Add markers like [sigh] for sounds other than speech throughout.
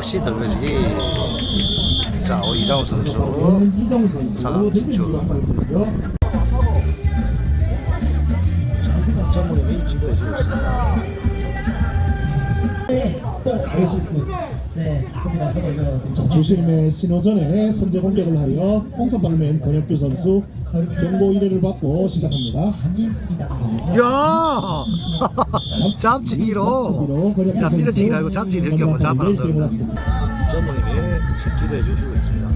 역시 들배지기. 자, 우리 이장우 선수. 이정우 선수 집중. 지도해주고 있습니다. 네. 주심의 신호전에 선제 공격을 하여 홍석방맨 권혁규 선수 경고 1회를 받고 시작합니다. 야! [laughs] 잡치기로. 자, 밀어치기라 알고 잡치기 이렇게 한번 잡아서. 전문님이 지도해 주시고 있습니다.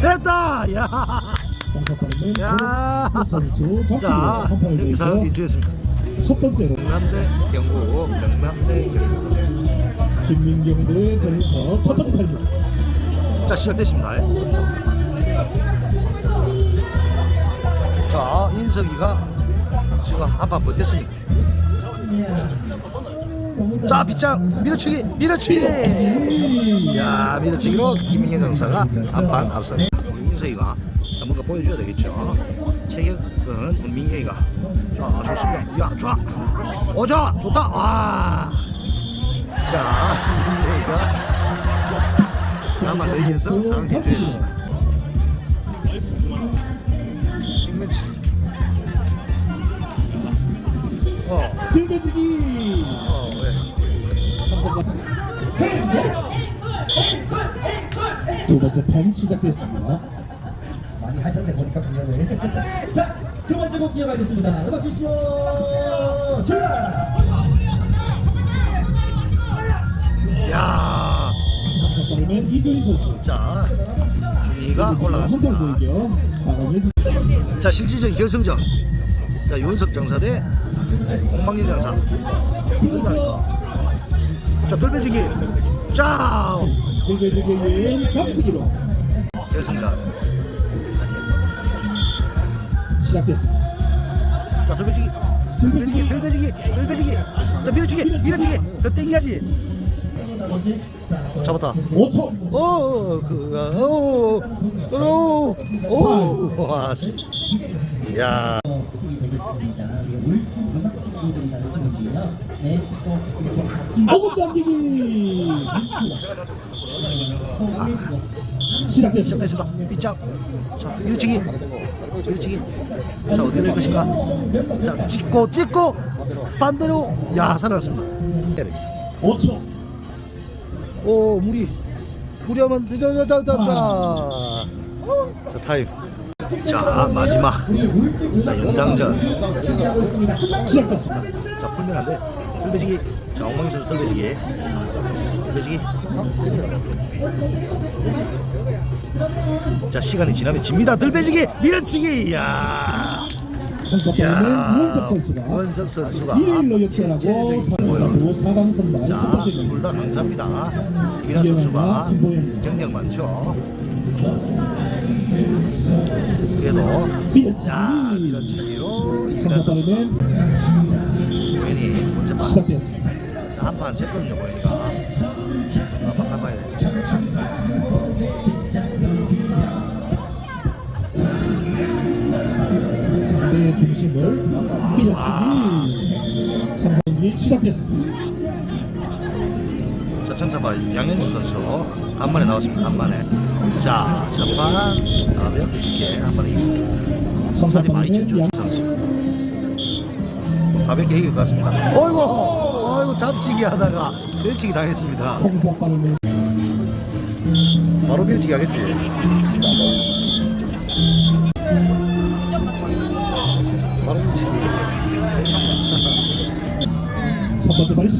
됐다! 야! 야! 자, 여기서 내고 진출했습니다. 첫 번째로 경남대 경고, 경남대 경고. 김민경 대 정석 첫 번째 팔입니다. 자 시작됐습니다. 자 인석이가 지금 한판 버텼습니다. 자 빗장 밀어치기 밀어치기. 야 밀어치기로 김민현 장사가 한판. 우리 인석이가 자 뭔가 보여줘야 되겠죠. 체격은 민경이가 자 좋습니다. 야 좋아. 오자 좋다. 와. 자 민경이가 자, 한번 내기에서 상황 집중했습니다. 빅매치. 어, 들배지기 어, 왜? 두 번째 판 시작됐습니다. 많이 하셨네 보니까 공연을. [laughs] 자, 두 번째 곡 이어가겠습니다. 음악 주시죠. 출발. 야, 삼성파르맨 이준희 선수 자, 한판 올라갔습니다. 보이죠. 4강에 자, 실질적인 결승전. 자, 윤석 장사 대 홍방길 장사. 자, 돌배지기. 자, 들배지기의 잡수기로 결승전. 시작됐습니다. 자, 돌배지기. 돌배지기, 돌배지기, 돌배지기. 자, 밀어치기, 밀어치기. 더 땡겨야지. 잡았다. 5초 오, 그, 오, 오, 오, 와, 씨. 야, 오금 당기기 시작됐습니다. 시작됐습니다. 빗장. 자, 밀어치기. 밀어치기. 자, 어떻게 될 것인가? 자, 찍고, 찍고, 반대로. 야, 살아났습니다. 해야 됩니다. 5초 오, 무리. 무리 하면, 자, 자, 자, 자, 자. 자, 타임. 자, 마지막. 자, 연장전. 자 풀면 안 돼. 풀배지기. 자 엉망이 선수 풀배지기. 풀배지기. 자 시간이 지나면 집니다. 들배지기 밀어치기. 야. 선수파르맨 이원석 선수가 원석 선수가 1위1로 역전하고 실질적인 모양. 4강 선발 첫 자, 번째 둘다 경기 강자입니다. 이민아 선수가. 경력 많죠. 그래도 자 밀어치기 밀어치기로 선수 선수파르맨 괜히 두 번째 판. 시작됐습니다. 자, 한판 셌거든요 보니까 상대의 중심을 밀어치기 삼성이 시작됐습니다. 자, 청사파 양현수 선수 간만에 나왔습니다. 간만에. 자, 전반 가볍게 한 번에 있습니다. 선수들이 많이 쳐준 양 선수. 가볍게 이길 것 같습니다. 어이구, 어이구 잡치기 하다가 밀치기 당했습니다. 바로 밀치기 하겠지.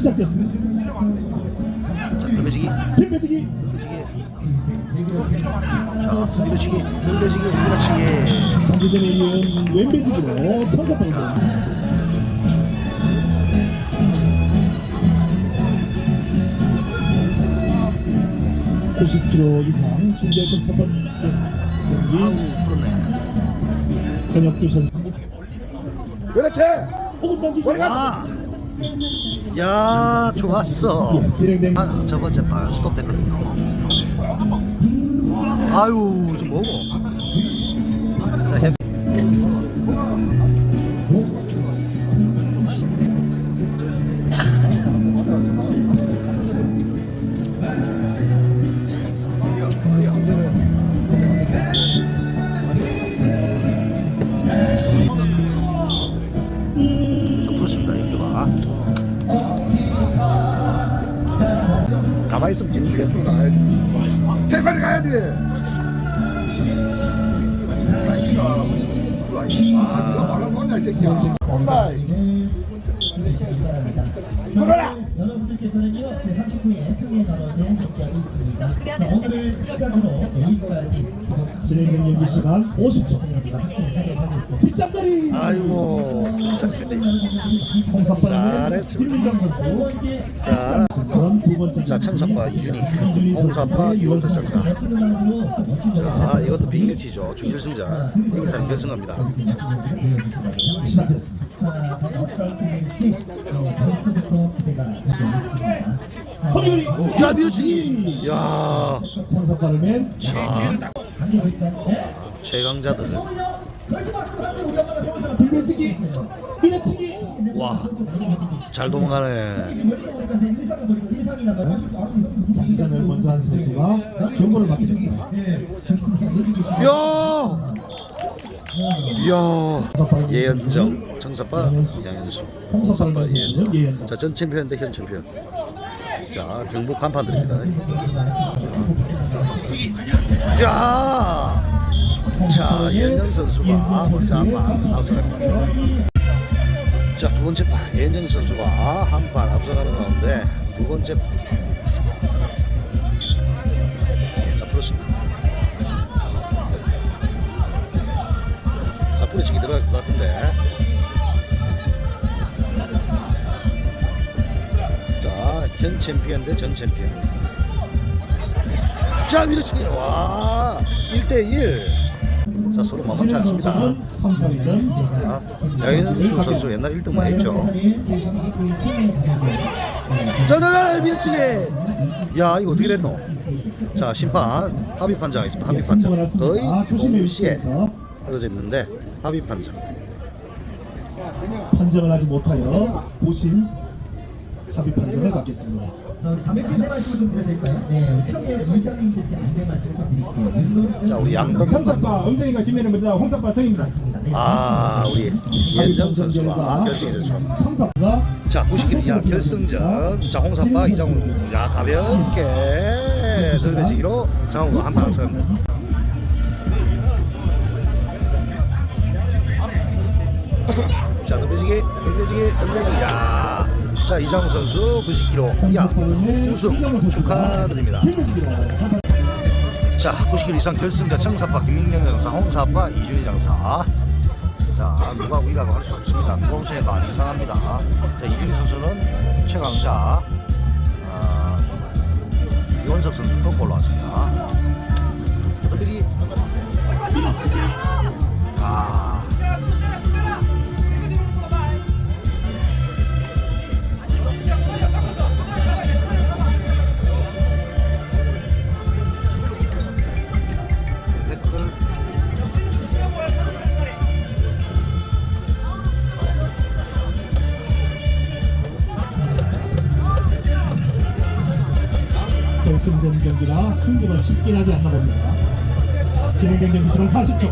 시작됐습니다. 자, 들배지기. 들배지기 자, 밀어치기, 밀어치기, 밀어치기. 장기전에 이은 왼배지기로 천사파르맨 90kg 이상 준비해서 첫 번째 경기 그렇네. 권혁규 선수 그렇지. 오금 아, 야, 좋았어. 아, 저 번째 판 스톱 됐거든요. 아유, 좀 뭐고? 아, 네가 말아먹었냐 이 새끼야. 온다. 물어라! 여러분들께서는요, 제 39회 평행 단원에 함께하고 있습니다. 자, 오늘을 시작으로 내일까지 진행된 연기 시간 50초. 하겠습니다. 빗장거리 아이고. 잘했습니다. 자, 자 청사파 이준희, 홍사파 유원석 노래 자, 이것도 빅매치죠. 준결승전. 이기사람 결승합니다. 자, 밀어치기. 야, 자? 네? 최강자들. 들배치기 밀어치기 와, 잘 도망가네. 장전을 먼저 한 선수가 경고를 받게 됩니다. 야, 야, 예연정, 청사파 양현수, 홍사파 예연정. 예연정. 자, 전 챔피언 대 현 챔피언. 자, 경북 간판들입니다. 자, 자, 예연정 선수가 먼저 한판 앞서갑니다. 자, 두 번째 판 예연정 선수가 한 판 앞서가는 가운데 두 번째 판. 자, 풀었습니다. 자, 뿌리치기 들어갈 것 같은데. 자, 현 챔피언 대 전 챔피언. 자, 밀어치기. 와, 1대1. 자, 서로 만만치 않습니다. 선수는 3, 4위전 자, 양현수 선수 옛날 1등만 했죠. 자, 자, 자, 밀어치기. 야, 이거 어떻게 됐노? 자, 심판, 합의 판정 있습니다. 합의 판정. 거의 났습니다. 조심의 동시에 떨어졌는데 합의 판정. 판정을 하지 못하여 보신 합의 판정을 받겠습니다. 자, 우리 안내 말씀을 좀 드려야 될까요? 네, 우리 평일 이장님들께 안내 말씀을 좀 드릴게요. 물론 자, 우리 양덕 청사파 엉덩이가 지면은 먼저 홍사파 성입니다. 아, 우리 예정 선수와 죠 청사가 자, 90kg 이하 결승전. 자, 홍사파 이장우. 야, 가볍게 들배지기로 장우가 한판 앞서갑니다. 자, 들배지기, 들배지기, 들배지기. 야, 자, 이장우 선수 90kg. 야, 우승 축하드립니다. 자, 90kg 이상 결승자 청사파 김민경 장사, 홍사파 이준희 장사. 자, 누가 우위라고 할 수 없습니다. 누가 우승해도 안 이상합니다. 자, 이준희 선수는 최강자. 아, 이원석 선수도 올라왔습니다. 어떻게 아, 경기라 승부가 쉽게 나지 않나 봅니다. 진행된 경기 시간 40초.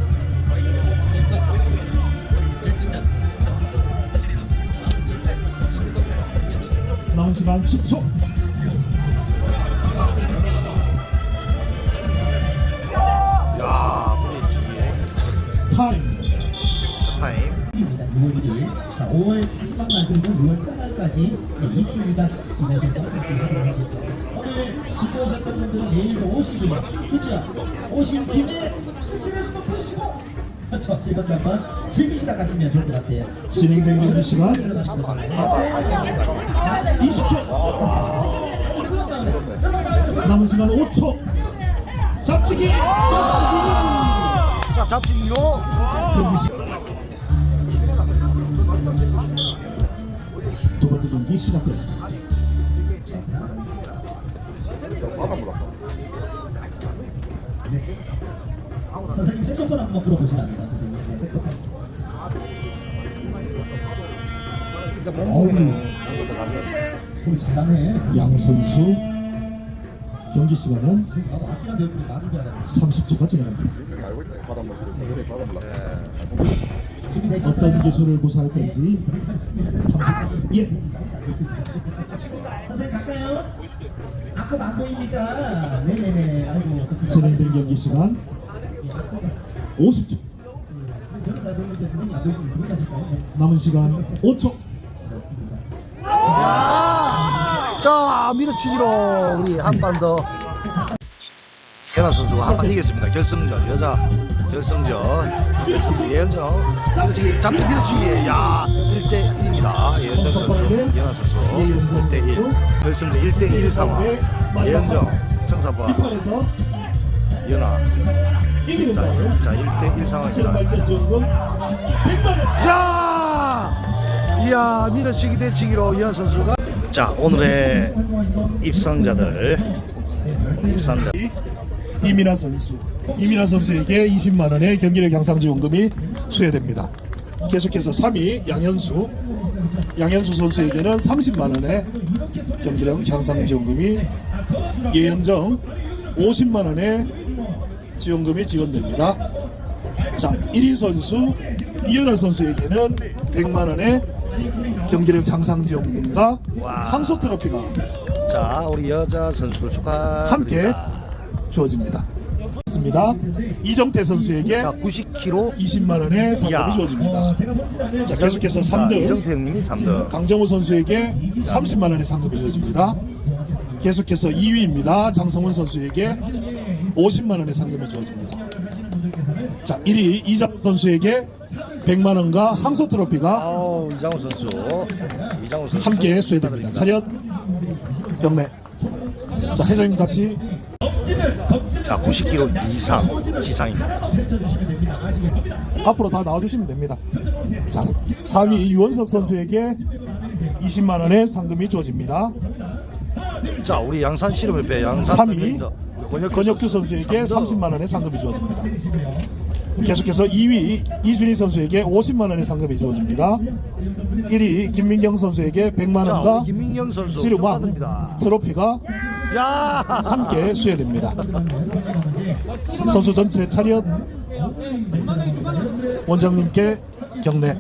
남은 시간 10초. 야, 브리지 타임. 타임. 입니다. 6월 1일. 자, 5월 마지막 날 그리고 6월 첫날까지 이틀간 이곳에서 함께하도록 하겠습니다. 오늘 짓고 오셨던 분들은 내일도 오시고요. 그죠? 오신 김에 스트레스도 푸시고 그렇죠. 즐겁게 한번 즐기시다 가시면 좋을 것 같아요. 진행된 경기 시간 20초. 남은 시간 5초. 잡치기. 자, 잡치기로. 두 번째 경기 시작됐습니다. 선생님 색소폰 한번 물어보시랍니다. 선생님 네, 색소폰. 몸무게는 소리 잘하네. 양 선수 경기 시간은 나도 아끼라 배우고 말을 해야 돼. 30초가 지납니다. 알고 있다. 바다 먹고 세근에 바다 먹고. 준비되셨어요? 어떤 기술을 구사할 건지 괜찮습니다. 예. 선생님 갈까요? 앞 앞으로 안 보입니까? 네네네. 아이고. 진행된 경기 시간 50초. 저는 잘 보이는데 선생님 안 보이시면 도망가실까요? 네. 남은 시간 5초. 자 밀어치기로 우리 한 판 더. 현아 선수가 한 판 이겼습니다. 결승전 여자 결승전. 밀어치기 잡기 밀어치기. 야 1대 1입니다. 예은정 선수 현아 선수. 1대 1 결승전 1대 1 상황. 예은정 청사파 2판에서 연아 이기는 자, 자는 자 1대1 상황입니다 발전 지원금 100만원. 자, 이야 밀어치기 대치기로 이한 선수가 자 오늘의 입상자들 입상자 이민아 선수. 이민아 선수에게 20만 원의 경기력 향상 지원금이 수여됩니다. 계속해서 3위 양현수. 양현수 선수에게는 30만 원의 경기력 향상 지원금이 예현정 50만 원의 지원금이 지원됩니다. 자, 1위 선수 이현아 선수에게는 100만 원의 경기력 향상 지원금과 항소 트로피가 자 우리 여자 선수를 축하드립니다. 함께 주어집니다. 맞습니다. 이정태 선수에게 자 90kg 20만 원의 야. 상금이 주어집니다. 자, 계속해서 자, 3등 이정태 형님이 3등 강정호 선수에게 30만 원의 상금이 주어집니다. 계속해서 2위입니다. 장성훈 선수에게 50만 원의 상금이 주어집니다. 자, 1위 이장 선수에게 100만 원과 항소 트로피가 아우 이장호 선수 이장호 선수 함께 수여됩니다. 차렷 경례. 자, 회장님 같이 자 90kg 이상 지상입니다 앞으로 다 나와주시면 됩니다. 자, 4위 유원석 선수에게 20만 원의 상금이 주어집니다. 자 우리 양산 실험협회 양산 3위 권혁규 선수에게 30만 원의 상금이 주어집니다. 계속해서 2위 이준희 선수에게 50만 원의 상금이 주어집니다. 1위 김민경 선수에게 100만 자 원과 김민경 선수 축하드립니다 트로피가 야 함께 수여됩니다. 선수 전체 차렷 원장님께 경례